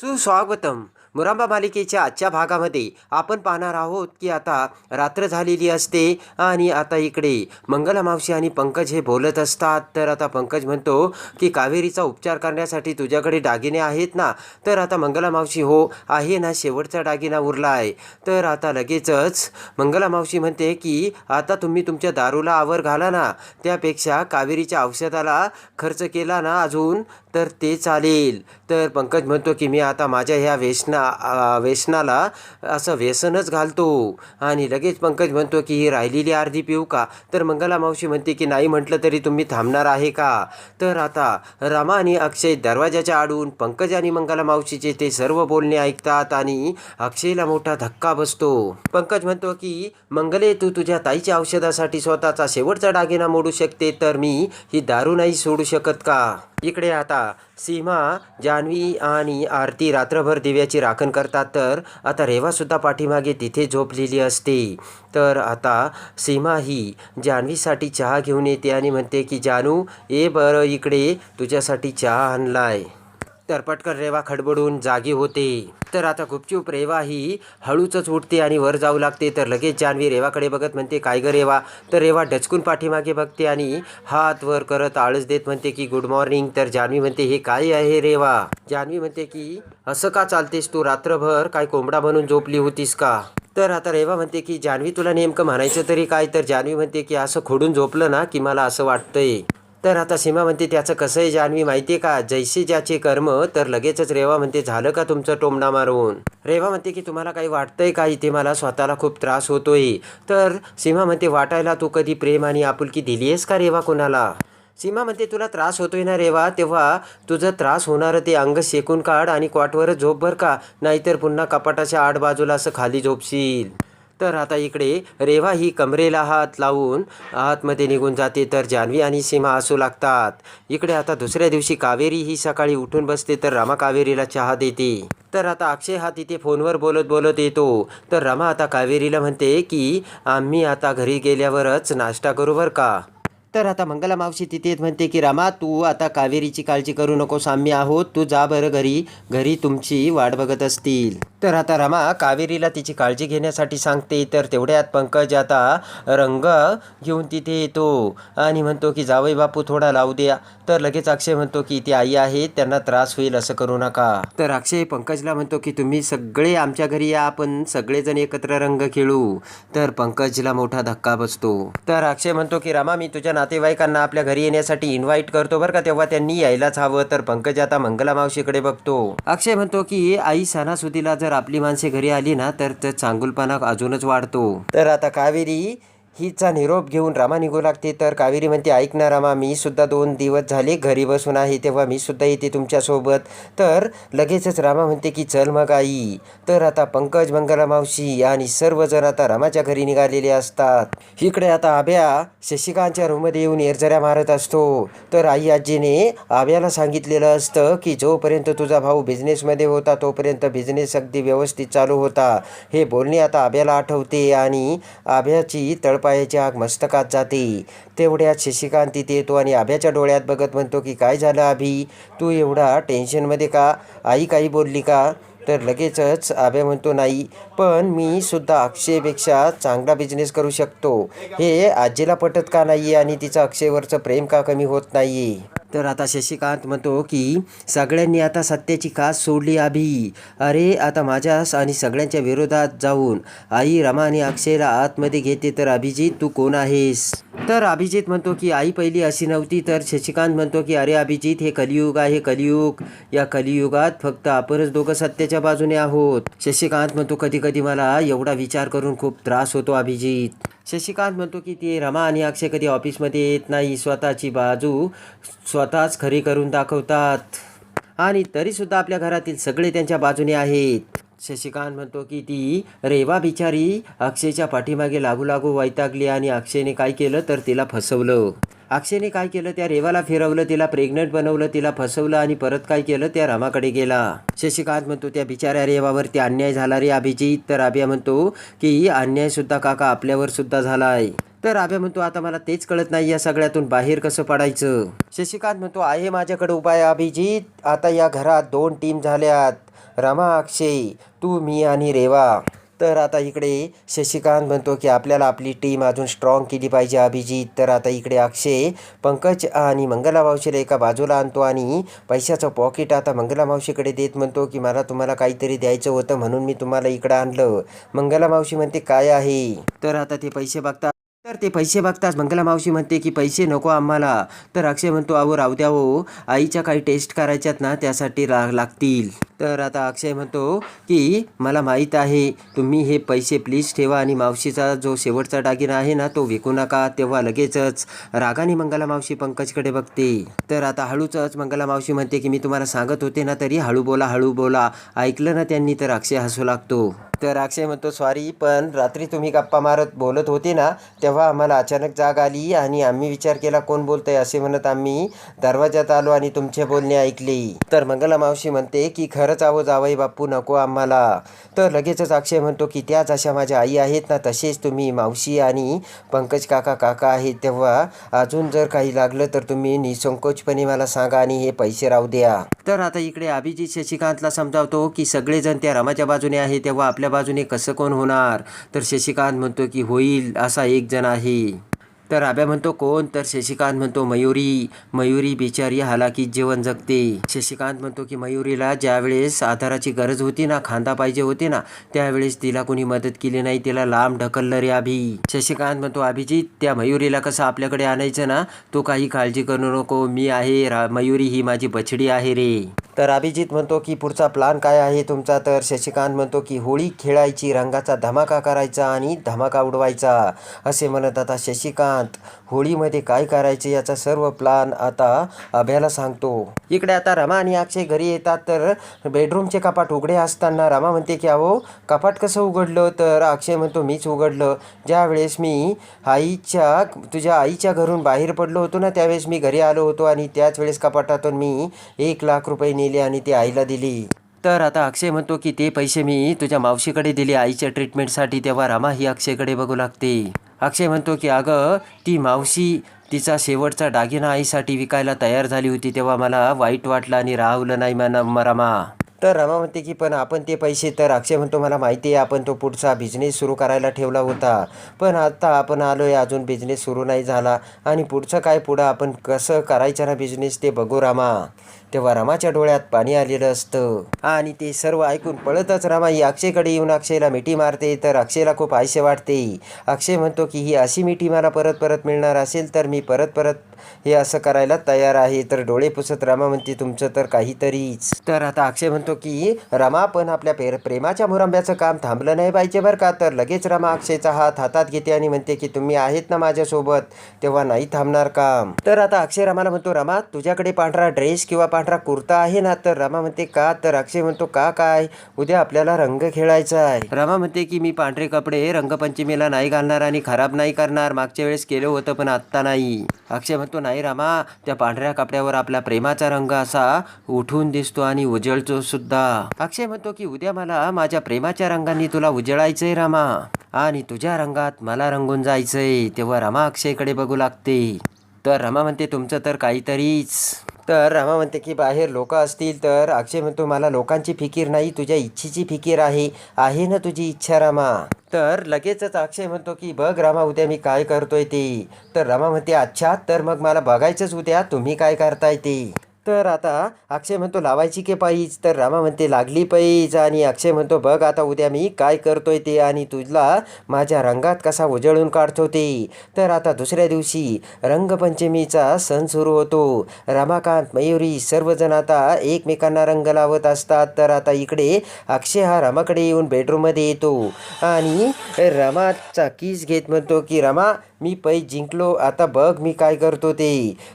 Susah. मुरांबा मालिकेच्या आजच्या भागामध्ये आपण पाहणार आहोत की आता रात्र झालेली असते आणि आता इकडे मंगला मावशी आणि पंकज हे बोलत असतात. तर आता पंकज म्हणतो की कावेरीचा उपचार करण्यासाठी तुझ्याकडे दागिने आहेत ना? तर आता मंगला मावशी हो आहे ना शेवटचा दागिना उरला आहे तर आता लगेचच मंगला मावशी म्हणते की आता तुम्ही तुमच्या दारूला आवर घाला ना. त्यापेक्षा कावेरीच्या औषधाला खर्च केला ना अजून तर ते चालेल. तर पंकज म्हणतो की मी आता माझ्या ह्या व्यसना आ, व्यसनाला असं व्यसनच घालतो. आणि लगेच पंकज म्हणतो की ही राहिलेली अर्धी पिऊ का? तर मंगला मावशी म्हणते की नाही म्हटलं तरी तुम्ही थांबणार आहे का? तर आता रमा आणि अक्षय दरवाजाच्या आडून पंकज आणि मंगला मावशीचे ते सर्व बोलणे ऐकतात आणि अक्षयला मोठा धक्का बसतो. पंकज म्हणतो की मंगले तू तुझ्या ताईच्या औषधासाठी स्वतःचा शेवटचा दागिना मोडू शकते तर मी ही दारू नाही सोडू शकत का? इकडे आता सीमा जान्हवी आणि आरती रात्रभर दिव्याची राखण करतात तर आता रेवासुद्धा पाठीमागे तिथे झोपलेली असते. तर आता सीमा ही जान्हवीसाठी चहा घेऊन येते आणि म्हणते की जानू ए बरं इकडे तुझ्यासाठी चहा आणलाय. तर पटकन रेवा खडबडून जागी होते. तर आता गुपचूप रेवा ही हळूच उठते आणि वर जाऊ लागते. तर लगेच जान्हवी रेवाकडे बघत म्हणते काय ग रेवा? तर रेवा डचकून पाठीमागे बघते आणि हात वर करत आळस देत म्हणते की गुड मॉर्निंग तर जान्हवी म्हणते हे काय आहे रेवा? जान्हवी म्हणते की असं का चालतेस तू? रात्रभर काय कोंबडा म्हणून झोपली होतीस का? तर आता रेवा म्हणते की जान्हवी तुला नेमकं म्हणायचं तरी काय? तर जान्हवी म्हणते की असं खोडून झोपलं ना की मला असं वाटतंय. तर आता सीमा म्हणते त्याचं कसं आहे जान्हवी माहिती आहे का? जैसे ज्याचे कर्म तर लगेचच रेवा म्हणते झालं का तुमचं टोमणा मारून? रेवा म्हणते की तुम्हाला काही वाटतंय का? इथे मला स्वतःला खूप त्रास होतोय. तर सीमा म्हणते वाटायला तू कधी प्रेम आणि आपुलकी दिली आहेस का रेवा कोणाला? सीमा म्हणते तुला त्रास होतोय ना रेवा? तेव्हा तुझं त्रास होणारं ते अंग शेकून काढ आणि क्वाटवरच झोप बर का? नाहीतर पुन्हा कपाटाच्या आठ बाजूला असं खाली झोपशील. तर आता इकडे रेवा ही कमरेला हात लावून आतमध्ये निघून जाते. तर जान्हवी आणि सीमा असू लागतात. इकडे आता दुसऱ्या दिवशी कावेरी ही सकाळी उठून बसते तर रमा कावेरीला चहा देते. तर आता अक्षय हा तिथे फोनवर बोलत बोलत येतो. तर रमा आता कावेरीला म्हणते की आम्ही आता घरी गेल्यावरच नाश्ता करू बरं का? तर आता मंगला मावशी तिथे म्हणते की रमा तू आता कावेरीची काळजी करू नकोस. आम्ही आहोत. तू जा बरं घरी. घरी तुमची वाट बघत असतील. तर आता रमा कावेरीला तिची काळजी घेण्यासाठी सांगते. तर तेवढ्यात पंकज आता रंग घेऊन तिथे येतो आणि म्हणतो की जावई बापू थोडा लावू द्या. तर लगेच अक्षय म्हणतो की ती आई आहे त्यांना त्रास होईल असं करू नका. तर अक्षय पंकजला म्हणतो की तुम्ही सगळे आमच्या घरी या आपण सगळेजण एकत्र रंग खेळू. तर पंकजला मोठा धक्का बसतो. तर अक्षय म्हणतो की रमा मी तुझ्या नातेवाईकांना आपल्या घरी येण्यासाठी इन्व्हाइट करतो बरं का तेव्हा त्यांनी यायलाच हवं. तर पंकज आता मंगला मावशीकडे बघतो. अक्षय म्हणतो की आई सणासुदीला जर आपली माणसे घरी आली ना तर चांगुलपणा अजूनच वाढतो. तर आता कावेरी हिचा निरोप घेऊन रामा निघू लागते. तर कावेरी म्हणते ऐक ना रामा मी सुद्धा दोन दिवस झाले घरी बसून आहे तेव्हा मी सुद्धा येते तुमच्यासोबत तर लगेचच रामा म्हणते की चल मग आई. तर आता पंकज मंगला मावशी आणि सर्वजण आता रामाच्या घरी निघालेले असतात. इकडे आता आभ्या शशिकांतच्या रूममध्ये येऊन एरजऱ्या मारत असतो. तर आई आजीने आभ्याला सांगितलेलं असतं की जोपर्यंत तुझा भाऊ बिझनेसमध्ये होता तोपर्यंत बिझनेस अगदी व्यवस्थित चालू होता. हे बोलणे आता आभ्याला आठवते आणि आभ्याची तळपायाची आग मस्तकात जाते. तेवढ्यात शशिकांत तिथे येतो आणि आभ्याच्या डोळ्यात बघत म्हणतो की काय झालं आभी? तू एवढा टेन्शनमध्ये का? आई काही बोलली का? तर लगेचच आभ्या म्हणतो नाही पण मी सुद्धा अक्षयपेक्षा चांगला बिझनेस करू शकतो. हे आजीला पटत का नाही आणि तिचं अक्षयवरचं प्रेम का कमी होत नाही तर आता शशिकांत म्हणतो की सगळ्यांनी आता सत्याची खास सोडली अभि अरे आता माझ्या आणि सगळ्यांच्या विरोधात जाऊन. आई रमा आणि अक्षयला आतमध्ये घेते तर अभिजित तू कोण आहेस? तर अभिजित म्हणतो की आई पहिली अशी नव्हती. तर शशिकांत म्हणतो की अरे अभिजित हे कलियुग आहे कलियुग. या कलियुगात फक्त आपणच दोघं सत्याच्या बाजूने आहोत. शशिकांत म्हणतो कधी कधी मला एवढा विचार करून खूप त्रास होतो अभिजित. शशिकांत म्हणतो की ते रमा आणि अक्षय कधी ऑफिसमध्ये येत नाही स्वतःची बाजू स्वतःच खरी करून दाखवतात. आणि तरीसुद्धा आपल्या घरातील सगळे त्यांच्या बाजूने आहेत. शशिकांत म्हणतो की ती रेवा बिचारी अक्षयच्या पाठीमागे लागू लागू वैतागली आणि अक्षयने काय केलं तर तिला फसवलं. अक्षयने काय केलं? त्या रेवाला फिरवलं तिला प्रेग्नंट बनवलं तिला फसवलं आणि परत काय केलं? त्या रामाकडे गेला. शशिकांत म्हणतो त्या बिचाऱ्या रेवावरती अन्याय झाला रे अभिजित. तर अभिया म्हणतो की अन्याय सुद्धा काका आपल्यावर सुद्धा झालाय. तर आभ्या म्हणतो आता मला तेच कळत नाही या सगळ्यातून बाहेर कसं पडायचं? शशिकांत म्हणतो आहे माझ्याकडे उपाय अभिजित. आता या घरात दोन टीम झाल्यात. रमा अक्षय तू मी आणि रेवा. तर आता इकडे शशिकांत म्हणतो की आपल्याला आपली टीम अजून स्ट्रॉंग केली पाहिजे अभिजित. तर आता इकडे अक्षय पंकज आणि मंगला मावशीला एका बाजूला आणतो आणि पैशाचं पॉकेट आता मंगला मावशीकडे देत म्हणतो की मला तुम्हाला काहीतरी द्यायचं होतं म्हणून मी तुम्हाला इकडं आणलं. मंगला मावशी म्हणते काय आहे? तर आता ते पैसे बघता तर ते पैसे बघताच मंगला मावशी म्हणते की पैसे नको आम्हाला. तर अक्षय म्हणतो अहो राहू द्या हो. आईच्या काही टेस्ट करायच्यात ना त्यासाठी रा लागतील. तर आता अक्षय म्हणतो की मला माहीत आहे तुम्ही हे पैसे प्लीज ठेवा आणि मावशीचा जो शेवटचा दागिना आहे ना तो विकू नका तेव्हा लगेचच. रागाने मंगला मावशी पंकजकडे बघते. तर आता हळूचच मंगला मावशी म्हणते की मी तुम्हाला सांगत होते ना तरी हळू बोला हळू बोला. ऐकलं ना त्यांनी तर अक्षय हसू लागतो. तर अक्षय म्हणतो सॉरी पण रात्री तुम्ही गप्पा मारत बोलत होते ना तेव्हा आम्हाला अचानक जाग आली आणि आम्ही विचार केला कोण बोलतंय असे म्हणत आम्ही दरवाजात आलो आणि तुमचे बोलणे ऐकले. तर मंगला मावशी म्हणते की खरं खरंच आहो जावई बापू नको आम्हाला. तर लगेचच अक्षय म्हणतो की त्याच अशा माझ्या आई आहेत ना तसेच तुम्ही मावशी आणि पंकज काका काका आहेत. तेव्हा अजून जर काही लागलं तर तुम्ही निसंकोचपणे मला सांगा आणि हे पैसे राहू द्या. तर आता इकडे अभिजित शशिकांतला समजावतो की सगळेजण त्या रमाच्या बाजूने आहे तेव्हा आपल्या बाजूने कसं कोण होणार? तर शशिकांत म्हणतो की होईल असा एक जण आहे. तर आब्या म्हणतो कोण? तर शशिकांत म्हणतो मयुरी मयुरी बिचारी हालाकी जीवन जगते. शशिकांत म्हणतो की मयुरीला ज्यावेळेस आधाराची गरज होती ना खांदा पाहिजे होते ना त्यावेळेस तिला कोणी मदत केली नाही तिला लांब ढकललं रे अभि शशिकांत म्हणतो अभिजित त्या मयुरीला कसं आपल्याकडे आणायचं ना? तू काही काळजी करू नको मी आहे रा मयुरी ही माझी बछडी आहे रे. तर अभिजित म्हणतो की पुढचा प्लान काय आहे तुमचा? तर शशिकांत म्हणतो की होळी खेळायची रंगाचा धमाका करायचा आणि धमाका उडवायचा. असे म्हणत आता शशिकांत होळीमध्ये काय करायचे याचा सर्व प्लान आता अभ्याला सांगतो. इकडे आता रमा आणि अक्षय घरी येतात तर बेडरूमचे कपाट उघडे असताना रमा म्हणते की अहो कपाट कसं उघडलं? तर अक्षय म्हणतो मीच उघडलं. ज्यावेळेस मी आईच्या तुझ्या आईच्या घरून बाहेर पडलो होतो ना त्यावेळेस मी घरी आलो होतो आणि त्याच वेळेस कपाटातून मी एक लाख रुपये नेली आणि ते आईला दिली. तर आता अक्षय म्हणतो की ते पैसे मी तुझ्या मावशीकडे दिले. आईच्या ट्रीटमेंटसाठी तेव्हा रामा ही अक्षयकडे बघू लागते. अक्षय म्हणतो की अगं ती मावशी तिचा शेवटचा दागिना आईसाठी विकायला तयार झाली होती तेव्हा मला वाईट वाटलं आणि राहवलं नाही मना रामा. तर रमा म्हणते की पण आपण ते पैसे तर अक्षय म्हणतो मला माहिती आहे आपण तो पुढचा बिझनेस सुरू करायला ठेवला होता. पण आता आपण आलो आहे अजून बिझनेस सुरू नाही झाला. आणि पुढचं काय पुढं? आपण कसं करायचं ना बिझनेस ते बघू रामा. तेव्हा रमाच्या डोळ्यात पाणी आलेलं असतं. आणि ते सर्व ऐकून पळतच रामा ही अक्षयकडे येऊन अक्षयला मिठी मारते. तर अक्षयला खूप आयशे वाटते. अक्षय म्हणतो की ही अशी मिठी मला परत परत मिळणार असेल तर मी परत परत हे असं करायला तयार आहे. तर डोळे पुसत रामा म्हणते तुमचं तर काहीतरीच. तर आता अक्षय म्हणतो की रमा पण आपल्या पेर प्रेमाच्या मुरांब्याचं काम थांबलं नाही पाहिजे बरं का? तर लगेच रामा अक्षयचा हात हातात घेते आणि म्हणते की तुम्ही आहेत ना माझ्यासोबत तेव्हा नाही थांबणार काम. तर आता अक्षय रमाला म्हणतो रमा तुझ्याकडे पांढरा ड्रेस किंवा पांढरा कुर्ता आहे ना? तर रमा म्हणते का? तर अक्षय म्हणतो का काय? उद्या आपल्याला रंग खेळायचा आहे. रमा म्हणते की मी पांढरे कपडे रंगपंचमीला नाही घालणार आणि खराब नाही करणार. मागच्या वेळेस केलं होतं पण आत्ता नाही. अक्षय म्हणतो नाही रामा त्या पांढऱ्या कपड्यावर आपला प्रेमाचा रंग असा उठून दिसतो आणि उजळतो सुद्धा. अक्षय म्हणतो की उद्या मला माझ्या प्रेमाच्या रंगांनी तुला उजळायचंय रामा. आणि तुझ्या रंगात मला रंगून जायचंय. तेव्हा रमा अक्षयकडे बघू लागते. तर रमा म्हणते तुमचं तर काहीतरीच. तर रमा म्हणते की बाहेर लोक असतील तर अक्षय म्हणतो मला लोकांची फिकीर नाही तुझ्या इच्छेची फिकीर आहे आहे ना तुझी इच्छा रामा? तर लगेचच अक्षय म्हणतो की बघ रामा उद्या मी काय करतोय ते. तर रमा म्हणते अच्छा तर मग मला बघायचंच उद्या तुम्ही काय करताय ते? तर आता अक्षय म्हणतो लावायची के पाहिज तर रामा म्हणते लागली पाहिज आणि अक्षय म्हणतो बघ आता उद्या मी काय करतोय ते आणि तुझला माझ्या रंगात कसा उजळून काढतो ते. तर आता दुसऱ्या दिवशी रंगपंचमीचा सण सुरू होतो. रमाकांत मयुरी सर्वजण आता एकमेकांना रंग लावत असतात. तर आता इकडे अक्षय हा रमाकडे येऊन बेडरूममध्ये येतो. आणि रमाचा किस घेत म्हणतो की रमा मी पै जिंकलो आता बघ मी काय करतो ते.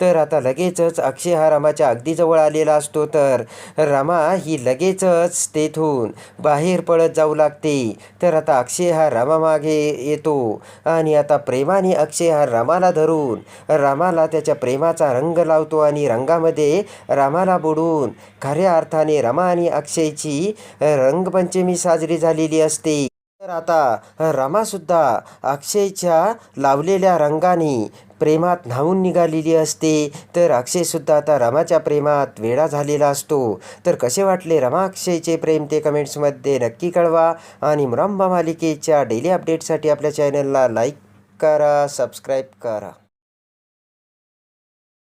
तर आता लगेचच अक्षय हा रामाच्या अगदी जवळ आलेला असतो तर. रामा ही लगेचच तेथून बाहेर पळत जाऊ लागते. तर आता अक्षय हा रमामागे येतो. आणि आता प्रेमाने अक्षय हा रामाला धरून रामाला त्याच्या प्रेमाचा रंग लावतो आणि रंगामध्ये रामाला बुडून खऱ्या अर्थाने रमा आणि अक्षयची रंगपंचमी साजरी झालेली असते. तर आता रमासुद्धा अक्षयच्या लावलेल्या रंगाने प्रेमात न्हावून निघालेली असते. तर अक्षयसुद्धा आता रमाच्या प्रेमात वेळा झालेला असतो. तर कसे वाटले रमा अक्षयचे प्रेम ते कमेंट्समध्ये नक्की कळवा. आणि मुरंबा मालिकेच्या डेली अपडेटसाठी आपल्या चॅनलला लाईक करा सबस्क्राईब करा.